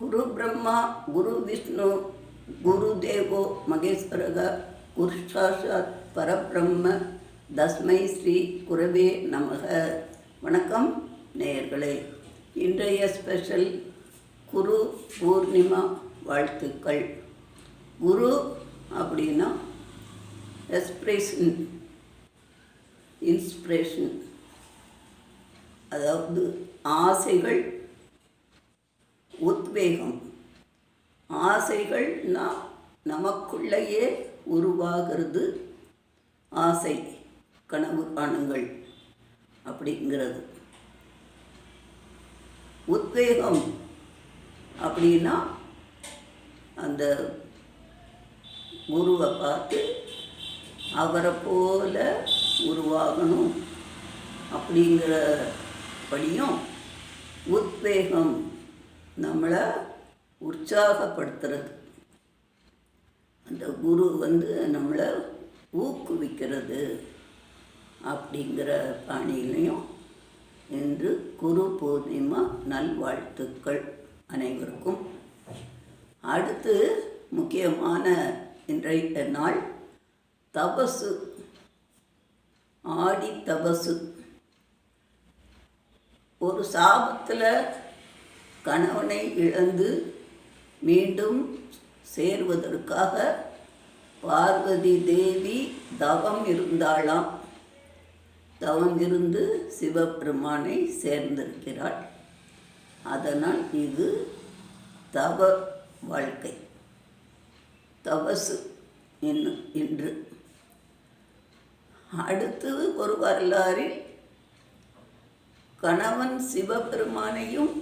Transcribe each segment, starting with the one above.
குரு பிரம்மா குரு விஷ்ணு குரு தேவோ மகேஸ்வரக குரு சாஷாத் பரபிரம்ம தஸ்மை ஸ்ரீ குரவே நமக. வணக்கம் நேயர்களே. இன்றைய ஸ்பெஷல் குரு பூர்ணிமா வாழ்த்துக்கள். குரு அப்படின்னா எக்ஸ்பிரேஷன் இன்ஸ்பிரேஷன். அதாவது ஆசைகள் உத்வேகம். ஆசைகள்னா நமக்குள்ளேயே உருவாகிறது. ஆசை கனவு காணுங்கள் அப்படிங்கிறது. உத்வேகம் அப்படின்னா அந்த குருவை பார்த்து அவரை போல உருவாகணும் அப்படிங்கிற படியும் உத்வேகம். நம்மளை உற்சாகப்படுத்துறது. அந்த குரு வந்து நம்மளை ஊக்குவிக்கிறது அப்படிங்கிற பாணியிலையும் இன்று குரு பூர்ணிமா நல்வாழ்த்துக்கள் அனைவருக்கும். அடுத்து முக்கியமான இன்றைய நாள் தபசு. ஆடி தபசு. ஒரு சாபத்தில் கணவனை இழந்து மீண்டும் சேர்வதற்காக பார்வதி தேவி தவம் இருந்தாளாம். தவம் இருந்து சிவபெருமானை சேர்ந்திருக்கிறாள். அதனால் இது தவ வாழ்க்கை. தபசு இன்னு என்று அடுத்தது ஒரு வரலாறில் கணவன் சிவபெருமானையும்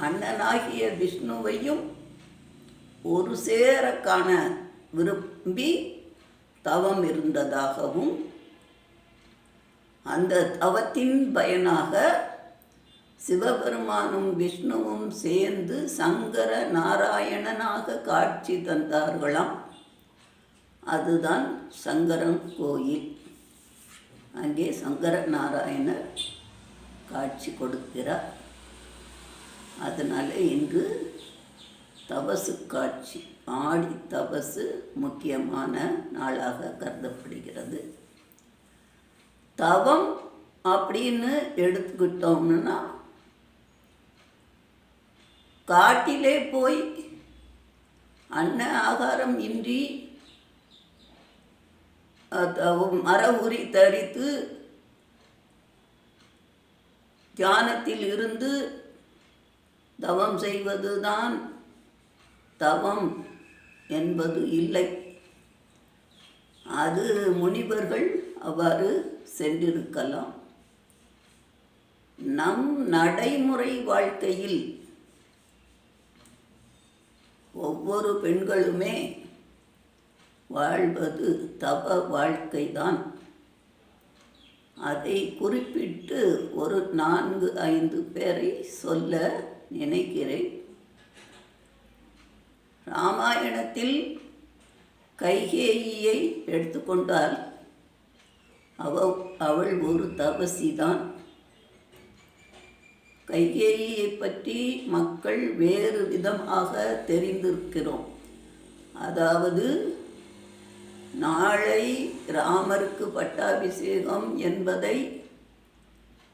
அண்ணனாகிய விஷ்ணுவையும் ஒரு சேர காண விரும்பி தவம் இருந்ததாகவும் அந்த தவத்தின் பயனாக சிவபெருமானும் விஷ்ணுவும் சேர்ந்து சங்கர நாராயணனாக காட்சி தந்தார்களாம். அதுதான் சங்கரன் கோயில். அங்கே சங்கர நாராயணர் காட்சி கொடுக்கிறார். அதனால் இன்று தபசு காட்சி ஆடி தபசு முக்கியமான நாளாக கருதப்படுகிறது. தவம் அப்படின்னு எடுத்துக்கிட்டோம்னா காட்டிலே போய் அன்ன ஆகாரம் இன்றி மர உரி தரித்து தியானத்தில் இருந்து தவம் செய்வதுதான் தவம் என்பது இல்லை. அது முனிவர்கள் அவ்வாறு சென்றிருக்கலாம். நம் நடைமுறை வாழ்க்கையில் ஒவ்வொரு பெண்களுமே வாழ்வது தவ வாழ்க்கைதான். அதை குறிப்பிட்டு ஒரு நான்கு ஐந்து பேரை சொல்ல நினைக்கிறேன். ராமாயணத்தில் கைகேயியை எடுத்துக்கொண்டால் அவ அவள் ஒரு தபசி தான் கைகேயியை பற்றி மக்கள் வேறு விதமாக தெரிந்திருக்கிறோம். அதாவது நாளை ராமருக்கு பட்டாபிஷேகம் என்பதை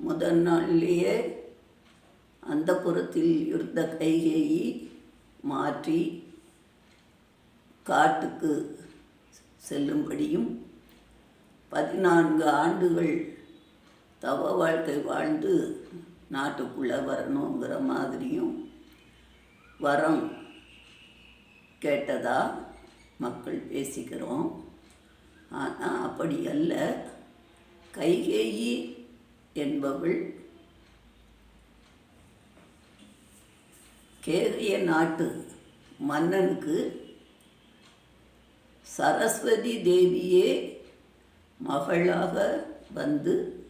முதல் நாளிலேயே அந்த புறத்தில் இருந்த கைகேயி மாற்றி காட்டுக்கு செல்லும்படியும் பதினான்கு ஆண்டுகள் தவ வாழ்க்கை வாழ்ந்து நாட்டுக்குள்ளே வரணுங்கிற மாதிரியும் வரம் கேட்டதா மக்கள் பேசிக்கிறோம். ஆனால் அப்படி அல்ல. கைகேயி என்பவள் கேரிய நாட்டு மன்னனுக்கு சரஸ்வதி தேவியே மகளாக வந்து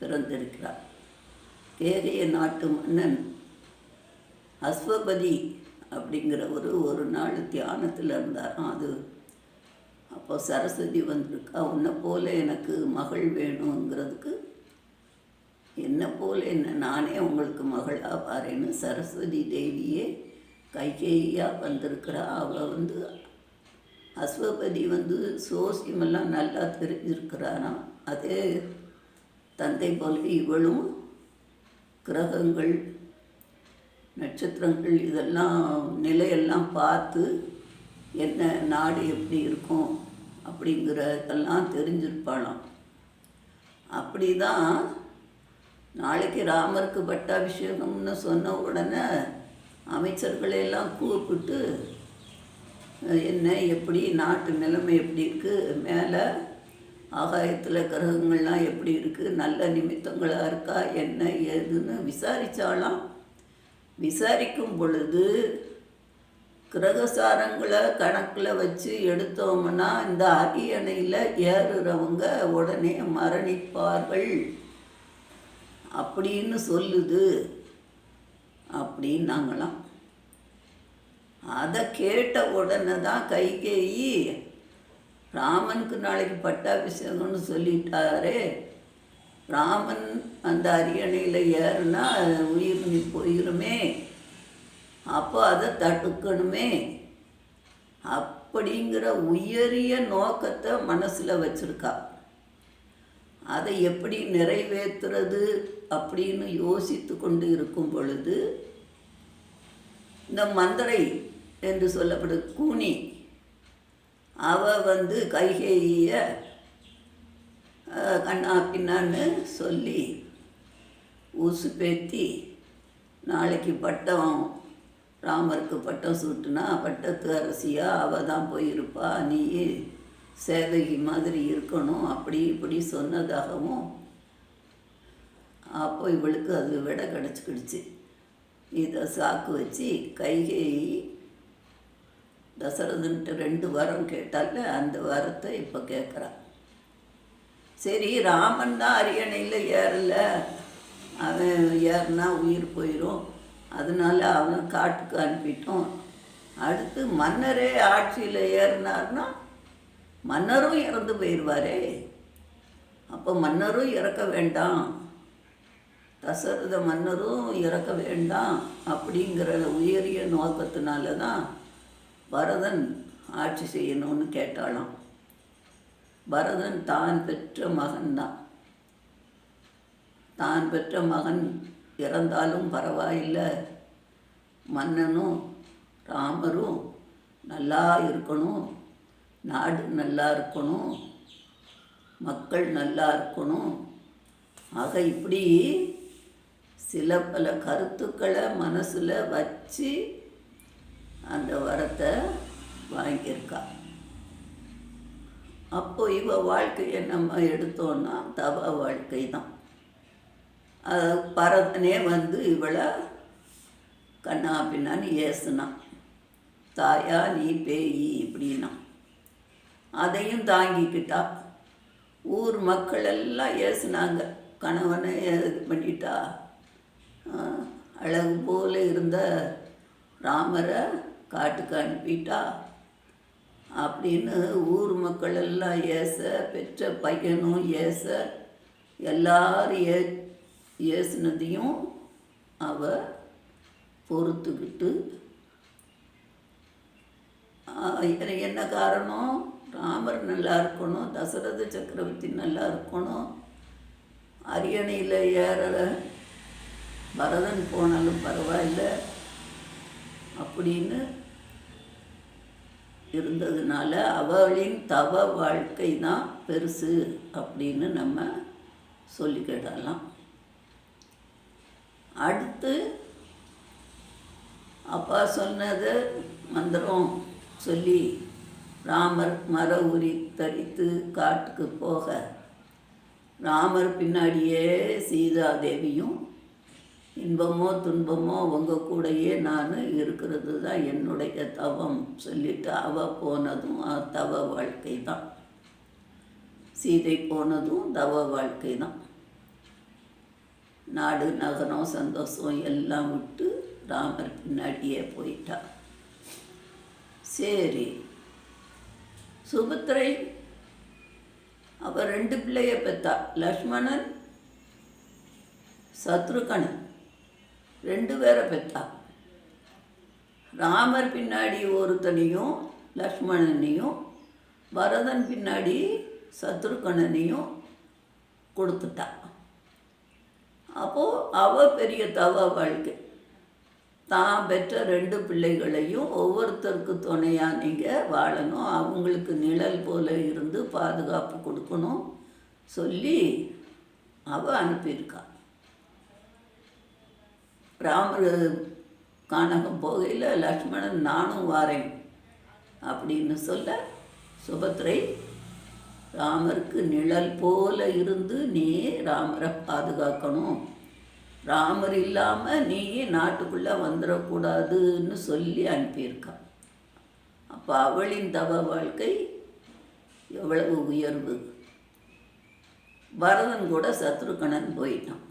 பிறந்திருக்கிறார். கேரிய நாட்டு மன்னன் அஸ்வபதி அப்படிங்கிற ஒரு ஒரு நாள் தியானத்தில் இருந்தாராம் அது அப்போ சரஸ்வதி வந்திருக்கா. உன்னை போல எனக்கு மகள் வேணுங்கிறதுக்கு என்ன போல் என்ன நானே உங்களுக்கு மகளாக பாருன்னு சரஸ்வதி தேவியே கைகேயியாக வந்திருக்கிறா. அவள் வந்து அஸ்வபதி வந்து சோசியமெல்லாம் நல்லா தெரிஞ்சிருக்கிறாராம் அதே தந்தை போல இவளும் கிரகங்கள் நட்சத்திரங்கள் இதெல்லாம் நிலையெல்லாம் பார்த்து என்ன நாடு எப்படி இருக்கும் அப்படிங்கிறதெல்லாம் தெரிஞ்சிருப்பாளாம். அப்படி தான் நாளைக்கு ராமருக்கு பட்டாபிஷேகம்னு சொன்ன உடனே அமைச்சர்களையெல்லாம் கூப்பிட்டு என்ன எப்படி நாட்டு நிலைமை எப்படி இருக்குது மேலே ஆகாயத்தில் கிரகங்கள்லாம் எப்படி இருக்குது நல்ல நிமித்தங்களாக இருக்கா? என்ன ஏதுன்னு விசாரித்தாலாம் விசாரிக்கும் பொழுது கிரகசாரங்களை கணக்கில் வச்சு எடுத்தோம்னா இந்த அரியணையில் ஏறுறவங்க உடனே மரணிப்பார்கள். அப்படின்னு சொல்லுது. அப்படின்னாங்களாம். அதை கேட்ட உடனே தான் கைகேயி ராமனுக்கு நாளைக்கு பட்டாபிஷேகம்னு சொல்லிட்டாரே. ராமன் அந்த அரியணையில் ஏறுனா உயிர் நீ போயிருமே. அப்போ அதை தடுக்கணுமே. அப்படிங்கிற உயரிய நோக்கத்தை மனசில் வச்சுருக்கா. அதை எப்படி நிறைவேற்றுறது அப்படின்னு யோசித்து கொண்டு இருக்கும் பொழுது இந்த மந்திரை என்று சொல்லப்படும் கூனி அவ வந்து கைகேய கண்ணா பின்னான்னு சொல்லி ஊசு பேத்தி நாளைக்கு பட்டம் ராமருக்கு பட்டம் சூட்டுனா பட்டத்து அரசியாக அவள் தான் போயிருப்பா நீ சேவகி மாதிரி இருக்கணும் அப்படி இப்படி சொன்னதாகவும் அப்போ இவளுக்கு அது விட கிடச்சிக்கிடுச்சு இதை சாக்கு வச்சு கைகேயி தசரதன்ட்டு ரெண்டு வாரம் கேட்டால அந்த வாரத்தை இப்போ கேட்குறான் சரி ராமன் தான் அரியணையில் ஏறல அவன் ஏறினா உயிர் போயிடும் அதனால அவனை காட்டுக்கு அனுப்பிட்டோம் அடுத்து மன்னரே ஆட்சியில் ஏறினார்னா மன்னரும் இறந்து போயிடுவாரே அப்போ மன்னரும் இறக்க வேண்டாம் தசரத மன்னரும் இறக்க வேண்டாம் அப்படிங்கிற உயரிய நோக்கத்தினால தான் பரதன் ஆட்சி செய்யணும்னு கேட்டாலாம் பரதன் தான் பெற்ற மகன்தான். தான் பெற்ற மகன் இறந்தாலும் பரவாயில்லை. மன்னனும் ராமரும் நல்லா இருக்கணும். நாடு நல்லா இருக்கணும். மக்கள் நல்லா இருக்கணும். ஆக இப்படி சில பல கருத்துக்களை மனசில் வச்சு அந்த வரத்தை வாங்கியிருக்கா. அப்போ இவ வாழ்க்கையை நம்ம எடுத்தோன்னா தவ வாழ்க்கை தான். அது பரதனே வந்து இவளை கண்ணா பின்னான்னு ஏசுனான் தாயா நீ பேயி இப்படின்னா. அதையும் தாங்கிக்கிட்டா. ஊர் மக்கள் எல்லாம் ஏசுனாங்க. கணவனை இது பண்ணிட்டா. அழகு போல இருந்த ராமரை காட்டுக்கு அனுப்பிட்டா. அப்படின்னு ஊர் மக்கள் எல்லாம் ஏச பெற்ற பையனும் ஏச எல்லாரும் ஏ ஏசுனதையும் அவ பொறுத்துக்கிட்டு எனக்கு என்ன காரணம்? ராமர் நல்லா இருக்கணும் தசரத சக்கரவர்த்தி நல்லா இருக்கணும். அரியணையில் ஏற பரதன் போனாலும் பரவாயில்ல. அப்படின்னு இருந்ததுனால அவளின் தவ வாழ்க்கை தான் பெருசு அப்படின்னு நம்ம சொல்லிக்கிடலாம் அடுத்து அப்பா சொன்னது மந்திரம் சொல்லி ராமர் மர உரி தரித்து காட்டுக்கு போக. ராமர் பின்னாடியே சீதாதேவியும் இன்பமோ துன்பமோ உங்கள் கூடயே நான் இருக்கிறது தான் என்னுடைய தவம் சொல்லிட்டு அவ போனதும் தவ வாழ்க்கை தான் சீதை போனதும் தவ வாழ்க்கை தான் நாடு நகரம் சந்தோஷம் எல்லாம் விட்டு ராமர் பின்னாடியே போயிட்டா. சரி சுபத்திரை அவள் ரெண்டு பிள்ளைய பெற்றா லக்ஷ்மணன் சத்ருகணன். ரெண்டு பேரை பெற்றான் ராமர் பின்னாடி ஒருத்தனையும் லக்ஷ்மணனையும் பரதன் பின்னாடி சத்ருகணனையும் கொடுத்துட்டான் அப்போது அவ பெரிய தவ வாழ்க்கை. தான் பெற்ற ரெண்டு பிள்ளைகளையும் ஒவ்வொருத்தருக்கு துணையாக நீங்கள் வாழணும். அவங்களுக்கு நிழல் போல இருந்து பாதுகாப்பு கொடுக்கணும் சொல்லி அவ அனுப்பியிருக்காள் ராமர் கானகம் போகையில் லக்ஷ்மணன் நானும் வாரேன் அப்படின்னு சொல்ல சுபத்ரை ராமருக்கு நிழல் போல இருந்து நீ ராமரை பாதுகாக்கணும். ராமர் இல்லாமல் நீ நாட்டுக்குள்ளே வந்துடக்கூடாதுன்னு சொல்லி அனுப்பியிருக்கான் அப்போ அவளின் தவ வாழ்க்கை எவ்வளவு உயர்வு. பரதன் கூட சத்ருகணன் போயிட்டான்.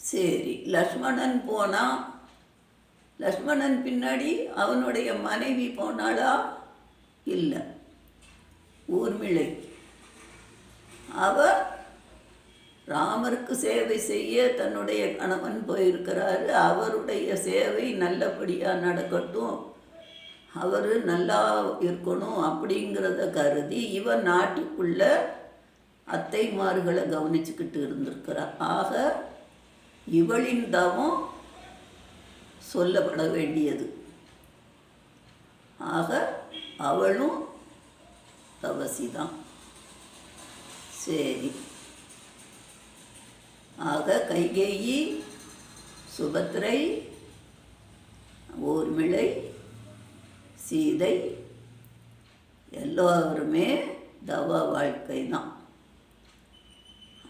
சரி லக்ஷ்மணன் போனால் லக்ஷ்மணன் பின்னாடி அவனுடைய மனைவி போனாளா? இல்லை. ஊர்மிளை. அவ ராமருக்கு சேவை செய்ய தன்னுடைய கணவன் போயிருக்கிறாரு. அவருடைய சேவை நல்லபடியாக நடக்கட்டும். அவர் நல்லா இருக்கணும் அப்படிங்கிறத கருதி இவன் நாட்டுக்குள்ள அத்தைமார்களை கவனிச்சுக்கிட்டு இருந்திருக்கிறார் ஆக இவளின் தவம் சொல்லப்பட வேண்டியது. ஆக அவளும் தவசி தான் சரி. ஆக கைகேயி சுபத்ரை ஊர்மிளை சீதை எல்லோருமே தவ வாழ்க்கை தான்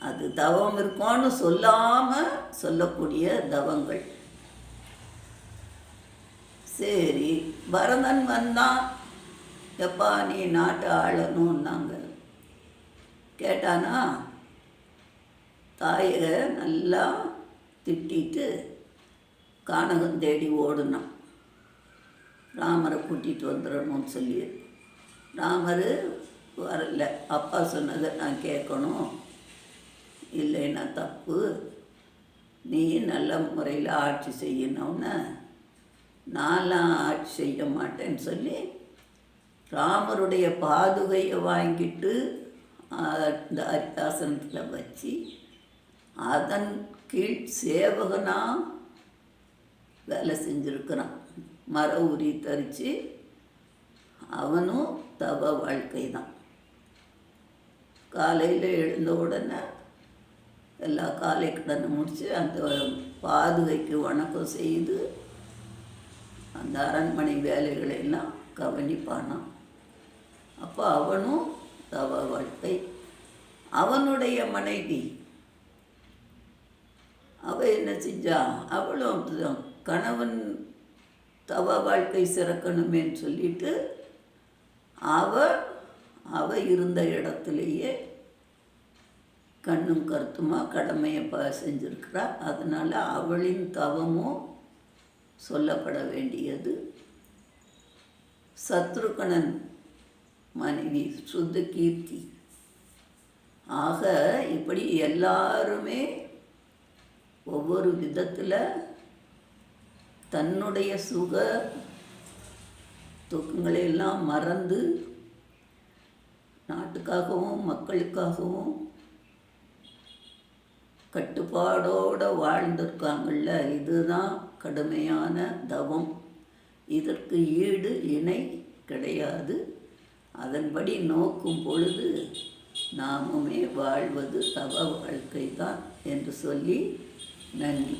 அது தவம் இருக்கோன்னு சொல்லாமல் சொல்லக்கூடிய தவங்கள். சரி பரதன் வந்தான் எப்பா நீ நாட்டை ஆளணும்னாங்க. கேட்டானா தாயை நல்லா திட்டிட்டு கானகம் தேடி ஓடுனான். ராமரை கூட்டிகிட்டு வந்துடணும்னு சொல்லி. ராமர் வரல. அப்பா சொன்னதை நான் கேட்கணும். இல்லைன்னா தப்பு. நீ நல்ல முறையில் ஆட்சி செய்யணும்னு நான்லாம் ஆட்சி செய்ய மாட்டேன்னு சொல்லி ராமருடைய பாதுகையை வாங்கிட்டு அந்த அரிதாசனத்தில் வச்சு அதன் கீழ் சேவகனாக வேலை செஞ்சுருக்கிறான். மர உரி தரித்து அவனும் தவ வாழ்க்கை தான் காலையில் எழுந்த உடனே எல்லா காலை கடனை முடித்து அந்த பாதுகைக்கு வணக்கம் செய்து அந்த அரண்மனை வேலைகளை எல்லாம் கவனிப்பானான் அப்போ அவனும் தவ வாழ்க்கை. அவனுடைய மனைவி. அவ என்ன செஞ்சா? அவளும் அப்படிதான் கணவன் தவ வாழ்க்கை சிறக்கணுமேன்னு சொல்லிட்டு அவ அவ இருந்த இடத்துலையே கண்ணும் கருத்துமாக கடமையை ப செஞ்சுருக்கிறாள் அதனால் அவளின் தவமும் சொல்லப்பட வேண்டியது. சத்ருகணன் மனைவி சுத்த கீர்த்தி ஆக இப்படி எல்லாருமே ஒவ்வொரு விதத்தில் தன்னுடைய சுக துக்கங்களை எல்லாம் மறந்து நாட்டுக்காகவும் மக்களுக்காகவும் கட்டுப்பாடோடு வாழ்ந்திருக்காங்கள்ல இதுதான் கடுமையான தவம். இதற்கு ஈடு இணை கிடையாது. அதன்படி நோக்கும் பொழுது நாமுமே வாழ்வது தவ வாழ்க்கை தான் என்று சொல்லி நன்றி.